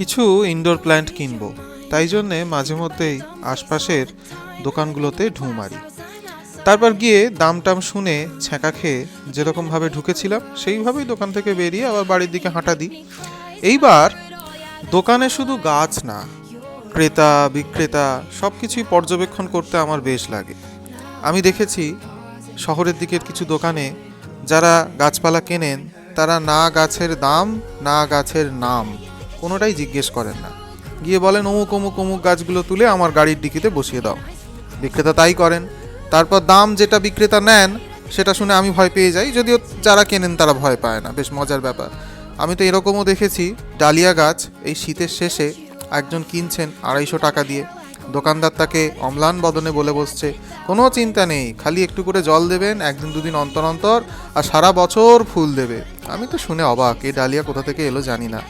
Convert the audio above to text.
কিছু indoor plant কিনবো। তাই জন্যে মাঝে মধ্যেই আশপাশের দোকানগুলোতে ঢু মারি। তারপর গিয়ে দাম টাম শুনে ছ্যাঁকা খেয়ে যেরকমভাবে ঢুকেছিলাম, সেইভাবেই দোকান থেকে বেরিয়ে আবার বাড়ির দিকে হাঁটা দিই। এইবার দোকানে শুধু গাছ না, ক্রেতা, বিক্রেতা সব কিছুই পর্যবেক্ষণ করতে আমার বেশ লাগে। আমি দেখেছি শহরের দিকের কিছু দোকানে যারা গাছপালা কেনেন, তারা না গাছের দাম, না গাছের নাম। কোনোটাই জিজ্ঞেস করেন না। গিয়ে বলেন, অমুক অমুক অমুক গাছগুলো তুলে আমার গাড়ির ডিকিতে বসিয়ে দাও। বিক্রেতা তাই করেন। তারপর দাম যেটা বিক্রেতা নেন, সেটা শুনে আমি ভয় পেয়ে যাই, যদিও যারা কেনেন তারা ভয় পায় না। বেশ মজার ব্যাপার। আমি তো এরকমও দেখেছি, ডালিয়া গাছ এই শীতের শেষে একজন কিনছেন আড়াইশো টাকা দিয়ে। দোকানদার তাকে অম্লান বদনে বলে বসছে, কোনো চিন্তা নেই, খালি একটু করে জল দেবেন, একদিন দুদিন অন্তর অন্তর, আর সারা বছর ফুল দেবে। আমি তো শুনে অবাক এই ডালিয়া কোথা থেকে এলো জানি না।